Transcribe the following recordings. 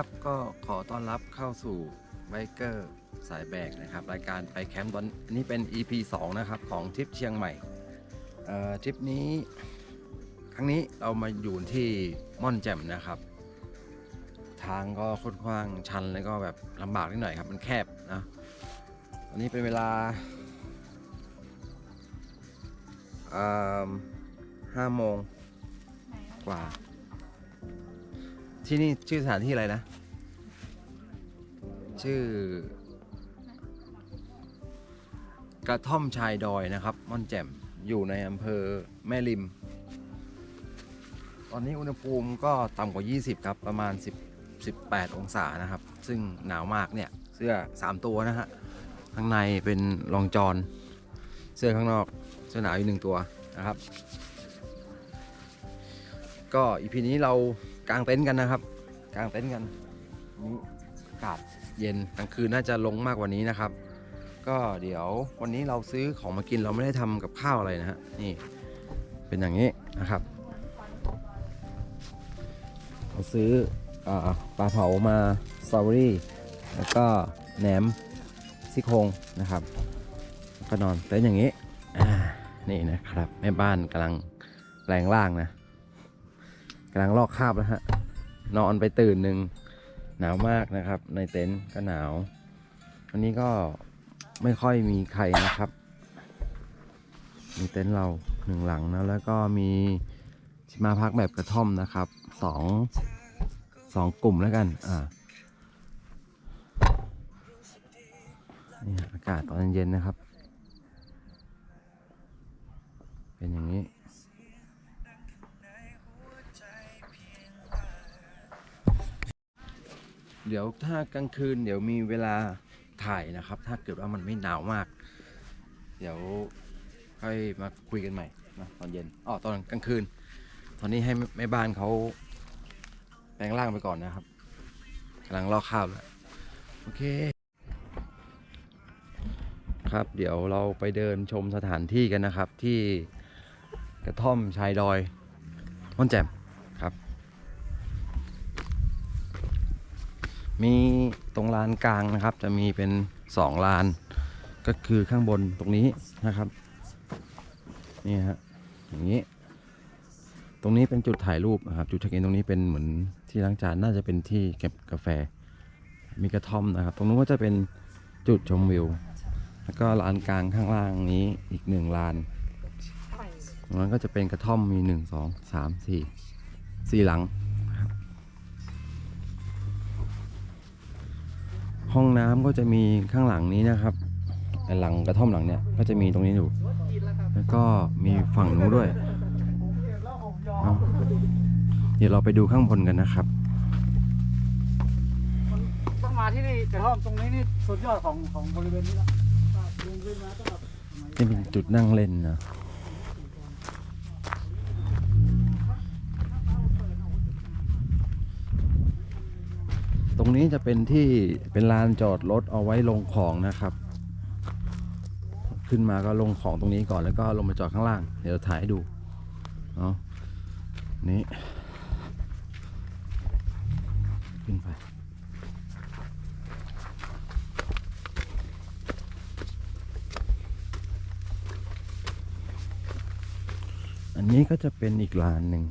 ครับก็ขอต้อนรับเข้าสู่ไบเกอร์สายแบกนะครับ รายการไปแคมป์ตอนนี้เป็น EP 2 นะครับ ของทริปเชียงใหม่ทริปนี้ ครั้งนี้เรามาอยู่ที่ม่อนแจ่มนะครับ ทางก็ค่อนข้างชันแล้วก็แบบลำบากนิดหน่อยครับมันแคบนะตอนนี้เป็นเวลาห้าโมงกว่า ที่นี่ชื่อสถานที่อะไรนะ ชื่อ กระท่อมชายดอยนะครับ ม่อนแจ่มอยู่ในอำเภอแม่ริม ตอนนี้อุณหภูมิก็ต่ำกว่า 20 ครับ ประมาณ 10 18 องศานะครับ ซึ่งหนาวมากเนี่ย เสื้อ 3 ตัวนะฮะ ข้างในเป็นรองจอน เสื้อข้างนอกเสื้อหนาวอีกหนึ่งตัวนะครับ ก็อีพีนี้เรา กางเต็นท์กันนะครับ กางเต็นท์กันนี่อากาศเย็นกลางคืนน่าจะลงมากกว่านี้นะครับ ก็เดี๋ยววันนี้เราซื้อของมากินเราไม่ได้ทำกับข้าวอะไรนะฮะนี่เป็นอย่างนี้นะครับ เราซื้ออปลาเผามาสตรอเบอรี่แล้วก็แหนมซี่โครงนะครับ ก็นอนเต็นท์อย่างนี้นี่นะครับแม่บ้านกำลังแปลงร่างนะำลังลอกคราบแล้วฮะ นอนไปตื่นหนึ่งหนาวมากนะครับ ในเต็นท์ก็หนาววันนี้ก็ไม่ค่อยมีใครนะครับ มีเต็นท์เราหนึ่งหลังนะแล้วก็มีมาพักแบบกระท่อมนะครับสองสองกลุ่มแล้วกันอ่านี่อากาศตอนเย็นๆนะครับ เป็นอย่างนี้ เดี๋ยวถ้ากลางคืนเดี๋ยวมีเวลาถ่ายนะครับ ถ้าเกิดว่ามันไม่หนาวมาก เดี๋ยวค่อยมาคุยกันใหม่นะตอนเย็นอ๋อตอนกลางคืน ตอนนี้ให้แม่บ้านเขาแปลงร่างไปก่อนนะครับกำลังลอกข้าวแล้วโอเค ครับเดี๋ยวเราไปเดินชมสถานที่กันนะครับที่กระท่อมชายดอยม่อนแจ่มครับ มีตรงลานกลางนะครับ จะมีเป็นสองลาน ก็คือข้างบนตรงนี้นะครับนี่ฮะอย่างนี้ ตรงนี้เป็นจุดถ่ายรูปนะครับจุดเช็คอินตรงนี้เป็นเหมือนที่ล้างจานน่าจะเป็นที่เก็บกาแฟ มีกระท่อมนะครับ ตรงนู้นก็จะเป็นจุดชมวิว แล้วก็ลานกลางข้างล่างนี้อีกหนึ่งลานตรงนั้นก็จะเป็นกระท่อมมีหนึ่งสองสามสี่สี่หลัง ห้องน้ำก็จะมีข้างหลังนี้นะครับไอ้หลังกระท่อมหลังเนี่ยก็จะมีตรงนี้อยู่ แล้วก็มีฝั่งนู้นด้วยเอาเดี๋ยวเราไปดูข้างบนกันนะครับต้องมาที่นี่กระท่อมตรงนี้นี่สุดยอดของของบริเวณนี้ละลงขึ้นมาต้องแบบนี่เป็นจุดนั่งเล่นนะ รงนี้จะเป็นที่เป็นลานจอดรถเอาไว้ลงของนะครับ ขึ้นมาก็ลงของตรงนี้ก่อนแล้วก็ลงมาจอดข้างล่าง เดี๋ยวถ่ายให้ดูเนาะนี่ขึ้นไปอันนี้ก็จะเป็นอีกลานหนึ่ง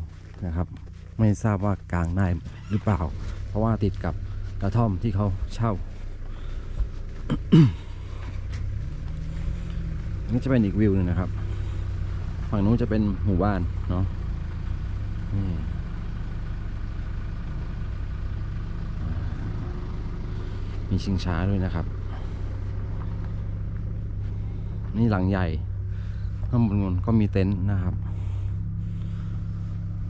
นะครับ ไม่ทราบว่ากลางได้หรือเปล่า เพราะว่าติดกับ กระท่อมที่เขาเช่า นี่จะเป็นอีกวิวหนึ่งนะครับ ฝั่งนู้นจะเป็นหมู่บ้านเนาะมีชิงช้าด้วยนะครับ นี่หลังใหญ่ ข้างบนบนก็มีเต็นท์นะครับ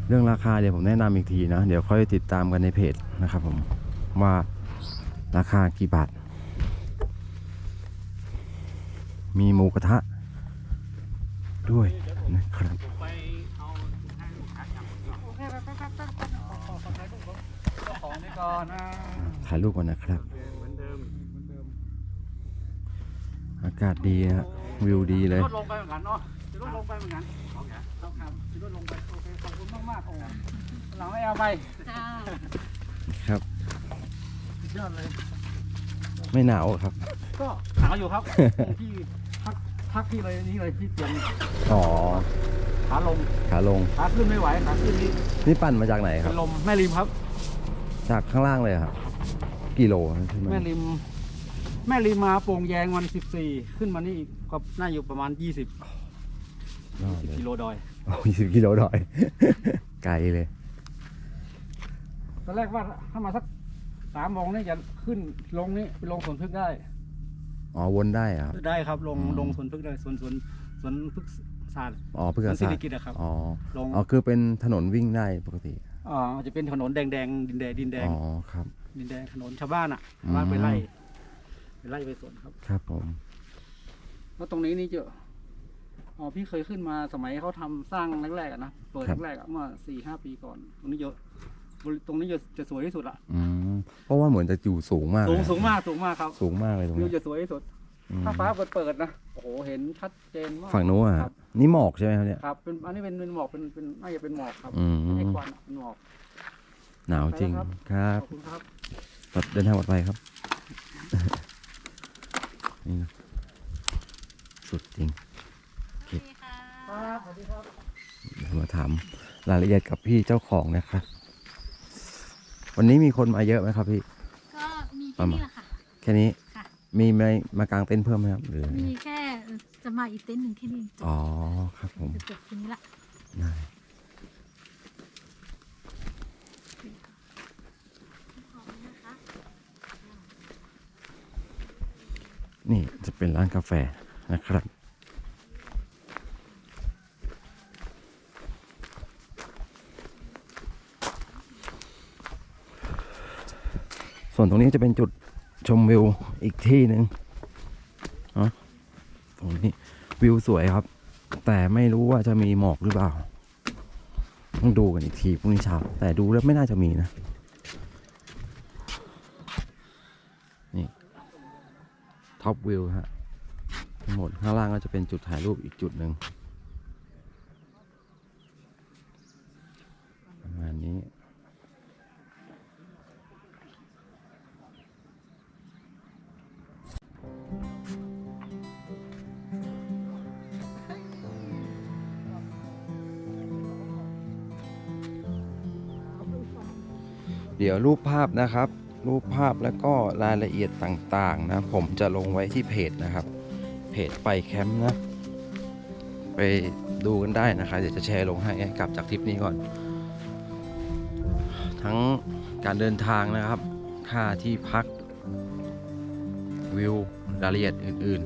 เรื่องราคาเดี๋ยวผมแนะนำอีกทีนะ เดี๋ยวค่อยติดตามกันในเพจนะครับผม ว่าราคากี่บาท มีหมูกระทะ ด้วยนะครับไปเอาให้ลูกค้าจับโอเคไปไปไปไปไปขอขอขอถ่ายรูปผมเจ้าของนี่ก่อนนะถ่ายรูปก่อนนะครับเหมือนเดิมเหมือนเดิมอากาศดีนะวิวดีเลยลดลงไปเหมือนกันเนาะจะลดลงไปเหมือนกันโอเคครับครับจะลดลงไปโอเคขอบคุณมากมากๆโอ้หลังไม่เอาไปครับ ยอดเลย ไม่หนาวครับ ก็หนาวอยู่ครับ ที่พักพักที่เลยนี่เลยที่เตรียมอ๋อ ขาลงขาลง ขาขึ้นไม่ไหวขาขึ้นนี่นี่ปั่นมาจากไหนคเป็รับ นลมแม่ริมครับ จากข้างล่างเลยครับ กิโลใช่ไหมแม่ริม แม่ริมมาโป่งแยงวันสิบสี่ขึ้นมานี่ก็น่าอยู่ประมาณยี่สิบยอดสิบเลยกิโลดอย โอ้ยสิบกิโลดอย ไกลเลย ตอนแรกว่าถ้ามาสัก สามโมงนี่จะขึ้นลงนี่ไปลงสวนพึกษ์ได้อ๋อวนได้อะครับ ได้ครับลงอืม ลงสวนพึกษ์ได้สวนสวนสวนพึกษ์ศาสตร์อ๋อเพื่สอวนศิศาสริตร์กิตอะครับ อ๋อลงอ๋อคือเป็นถนนวิ่งได้ปกติอ่าจะเป็นถนนแดงแดงๆดินแดงดินแดง อ๋อครับ ดินแดงถนนชาวบ้านอะอืมชาวบ้านไปไล่ไปไล่ไปสวนครับ ครับผม แล้วตรงนี้นี่เจออ๋อพี่เคยขึ้นมาสมัยเขาทำสร้างแรกๆอะนะเปิดแรกๆอะเมื่อสี่ห้าปีก่อนตรงนี้เยอะบริ ตรงนี้จะจะสวยที่สุดละอืมเพราะว่าเหมือนจะอยู่สูงมากสูงเลยสูงมากสูงมากครับสูงมากเลยตรงวิวนี้จะสวยที่สุด อืมถ้าฟ้าเปิดเปิดๆนะโอ้โหเห็นชัดเจนมากฝั่งนู้นอะครับนี่หมอกใช่ไหมครับเนี่ย ครับเป็นอันนี้เป็นเป็นหมอกเป็นเป็นน่าจะเป็นหมอกครับอืม ไม่ใช่ควันอะเป็นหมอก หนาวจริงไปแล้วครับขอบคุณครับเดินทางปลอดภัยครับ นี่นะสุดจริงครับสวัสดีครับ เดี๋ยวมาถามรายละเอียดกับพี่เจ้าของนะครับ วันนี้มีคนมาเยอะไหมครับพี่ ก็มีแค่นี้แหละค่ะ แค่นี้ ค่ะ มีไหมมากางเต็นท์เพิ่มไหมครับหรือมีแค่เอ่อจะมาอีกเต็นท์หนึ่งแค่นี้จบอ๋อครับผมจะจบทีนี้ละได้นี่จะเป็นร้านกาแฟนะครับ ส่วนตรงนี้จะเป็นจุดชมวิวอีกที่หนึ่งเนาะตรงนี้วิวสวยครับ แต่ไม่รู้ว่าจะมีหมอกหรือเปล่า ต้องดูกันอีกทีพรุ่งนี้เช้า แต่ดูแล้วไม่น่าจะมีนะ นี่ท็อปวิวฮะทั้งหมดข้างล่างก็จะเป็นจุดถ่ายรูปอีกจุดหนึ่งประมาณนี้ เดี๋ยวรูปภาพนะครับ รูปภาพแล้วก็รายละเอียดต่างๆนะผมจะลงไว้ที่เพจนะครับ เพจไปแคมป์นะ ไปดูกันได้นะครับเดี๋ยวจะแชร์ลงให้กลับจากทริปนี้ก่อน ทั้งการเดินทางนะครับ ค่าที่พักวิวรายละเอียดอื่น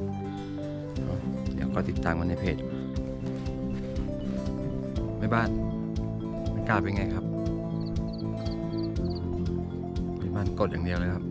ๆ เดี๋ยวก็ติดตามกันในเพจไม่บ้านอากาศเป็นไงครับ กดอย่างเดียวเลยครับ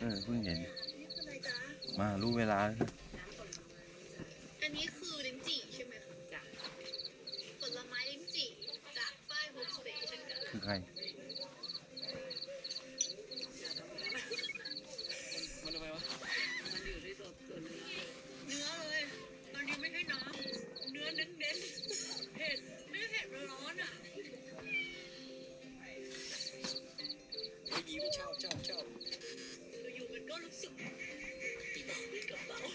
เออเพิ่งเห็นนี่คืออะไรจ๊ะมารู้เวลาแล้วนะอันนี้คือลิ้นจี่ใช่ไหมคะจ้ะผลไม้ลิ้นจี่จากฝ้ายโฮมสเตย์เช่นกันคือใคร เนื้อเลยอันนี้ไม่ใช่น้ำเนื้อเน้นๆเผ็ดไม่เผ็ดร้อนอะอยู่ๆมันก็รู้สึกติดกระเป๋าหลั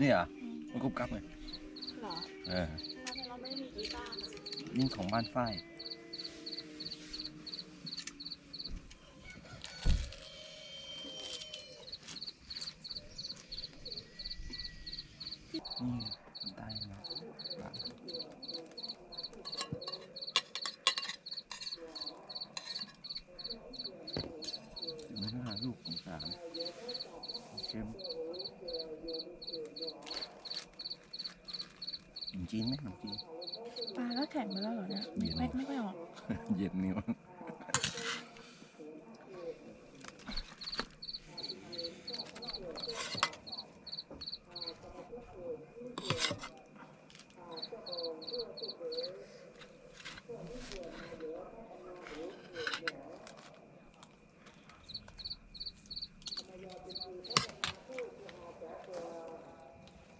นี่เหรอมันกรุบกรับไงหรอเออเราเราไม่มีกีตาร์ นี่ของบ้านฝ้ายนี่คนใต้มาบ้านไม่ต้องหาลูกของสามเข้มขน มจีนไหมขนมจีนปลาก็แข็งไปแล้วเหรอเนี่ยเย็นแม็กไม่ค่อยออก เย็นนิ้ว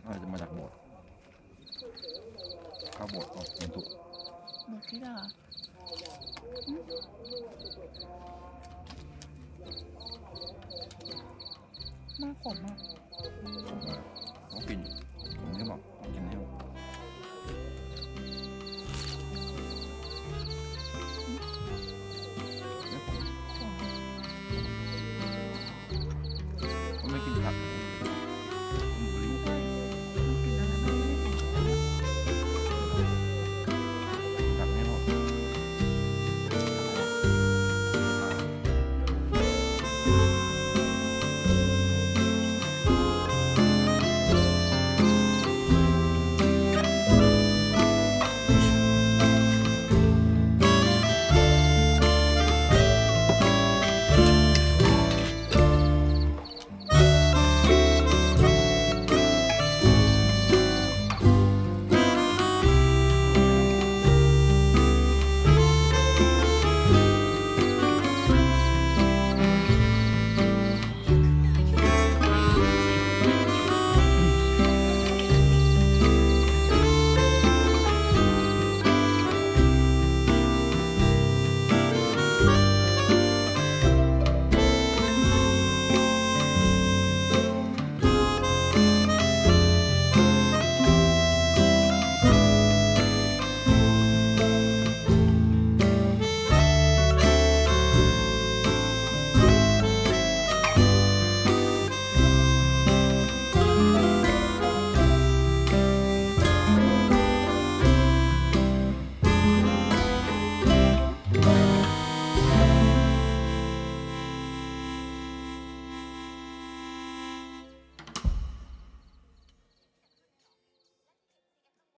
น่าจะมาจากโบสถ์เข้าโบสถ์ออกมันถูก หมดที่ละ มากขมอะเขากินอยู่